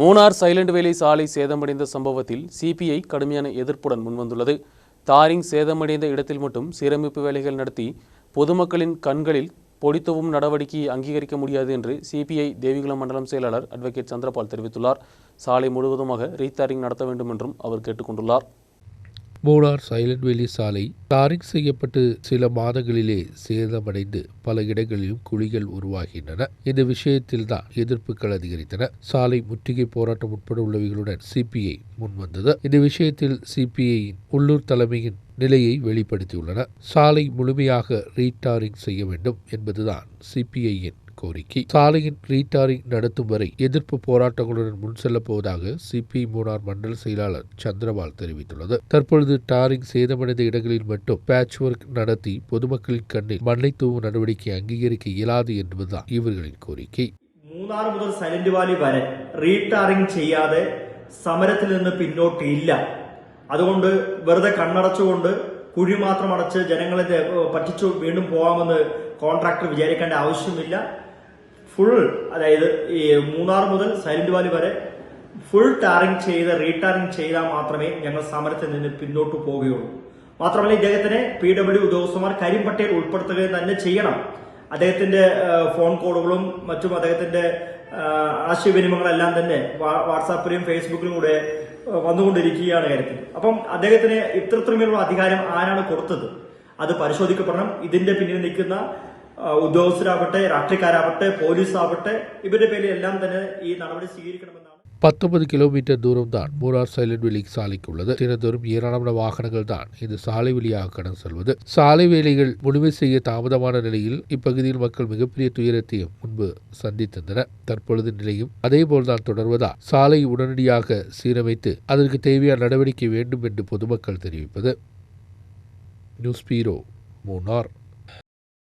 Munnar silent valley சாலை சேதமடைந்த சம்பவத்தில் சிபிஐ கடுமையான எதிர்ப்புடன் முன்வந்துள்ளது. தாரிங் சேதமடைந்த இடத்தில் மட்டும் சீரமைப்பு வேலைகள் நடத்தி பொதுமக்களின் கண்களில் பொடித்தவும் நடவடிக்கையை அங்கீகரிக்க முடியாது என்று சிபிஐ தேவிகுளம் மண்டலம் செயலாளர் அட்வொகேட் சந்திரபால் தெரிவித்துள்ளார். சாலை முழுவதுமாக ரீதாரிங் நடத்த வேண்டும் என்றும் அவர் கேட்டுக்கொண்டுள்ளார். மூணார் சைலண்ட் வேலி சாலை டாரிங் செய்யப்பட்டு சில மாதங்களிலே சேதமடைந்து பல இடங்களிலும் குழிகள் உருவாகின்றன. இந்த விஷயத்தில் தான் எதிர்ப்புகள் அதிகரித்தன. சாலை முற்றுகை போராட்டம் உட்பட உள்ளவைகளுடன் சிபிஐ முன்வந்தது. இந்த விஷயத்தில் சிபிஐயின் உள்ளூர் தலைமையின் நிலையை வெளிப்படுத்தியுள்ளன. சாலை முழுமையாக ரீடாரிங் செய்ய வேண்டும் என்பதுதான் சிபிஐயின் கோரிக்கை. சாலையின் ரீடாரிங் நடத்தும் வரை எதிர்ப்பு போராட்டங்களுடன் முன் செல்லப் போவதாக சிபிஐ மூணார் மண்டல செயலாளர் சந்திரபால் தெரிவித்துள்ளது. தற்பொழுது டாரிங் சேதமடைந்த இடங்களில் மட்டும் பேட்ச் ஒர்க் நடத்தி பொதுமக்கள் கண்ணில் மண்ணை தூவும் நடவடிக்கை அங்கீகரிக்க இயலாது என்பதுதான் இவர்களின் கோரிக்கை. മൂന്നാർ മുതൽ സൈലന്റ് വാലി വരെ റീടാറിംഗ് ചെയ്യാതെ സമരത്തിൽ നിന്ന് പിന്നോട്ടില്ല അതുകൊണ്ട് വെറുതെ കണ്ണടച്ചുകൊണ്ട് കുഴി മാത്രം അടച്ച് ജനങ്ങളെ പറ്റിച്ചു വീണ്ടും പോകാമെന്ന് കോൺട്രാക്ടർ വിചാരിക്കേണ്ട ആവശ്യമില്ല. ഫുൾ അതായത് ഈ മൂന്നാർ മുതൽ സൈലന്റ് വാലി വരെ ഫുൾ ടാറിംഗ് ചെയ്ത് റീടാറിംഗ് ചെയ്താൽ മാത്രമേ ഞങ്ങൾ സമരത്തിൽ നിന്ന് പിന്നോട്ട് പോവുകയുള്ളൂ. മാത്രമല്ല ഇദ്ദേഹത്തിനെ പി ഡബ്ല്യു ഉദ്യോഗസ്ഥന്മാർ കരിമ്പട്ടയിൽ ഉൾപ്പെടുത്തുകയും തന്നെ ചെയ്യണം. അദ്ദേഹത്തിന്റെ ഫോൺ കോളുകളും മറ്റും അദ്ദേഹത്തിന്റെ ആശയവിനിമയങ്ങളെല്ലാം തന്നെ വാട്സാപ്പിലും ഫേസ്ബുക്കിലും കൂടെ വന്നുകൊണ്ടിരിക്കുകയാണ് കാര്യത്തിൽ. അപ്പം അദ്ദേഹത്തിന് ഇത്തരത്തിലുള്ള അധികാരം ആരാണ് കൊടുത്തത്? അത് പരിശോധിക്കപ്പെടണം. ഇതിന്റെ പിന്നിൽ നിൽക്കുന്ന ഉദ്യോഗസ്ഥരാവട്ടെ രാഷ്ട്രീയക്കാരാവട്ടെ പോലീസാവട്ടെ ഇവരുടെ പേരിൽ എല്ലാം തന്നെ ഈ നടപടി സ്വീകരിക്കണമെന്നാണ് பத்தொன்பது கிலோமீட்டர் தூரம் தான் மூரார் சைலண்ட் வேலி சாலைக்கு உள்ளது தினந்தோறும் ஏராளமான வாகனங்கள் தான் இந்த சாலை வழியாக கடந்து செல்வது. சாலை வேலைகள் முழுமை செய்ய தாமதமான நிலையில் இப்பகுதியில் மக்கள் மிகப்பெரிய துயரத்தையும் முன்பு சந்தித்திருந்தனர் தற்பொழுது நிலையும் அதேபோல்தான் தொடர்வதால் சாலை உடனடியாக சீரமைத்து அதற்கு தேவையான நடவடிக்கை வேண்டும் என்று பொதுமக்கள் தெரிவிப்பது. News bureau Munnar.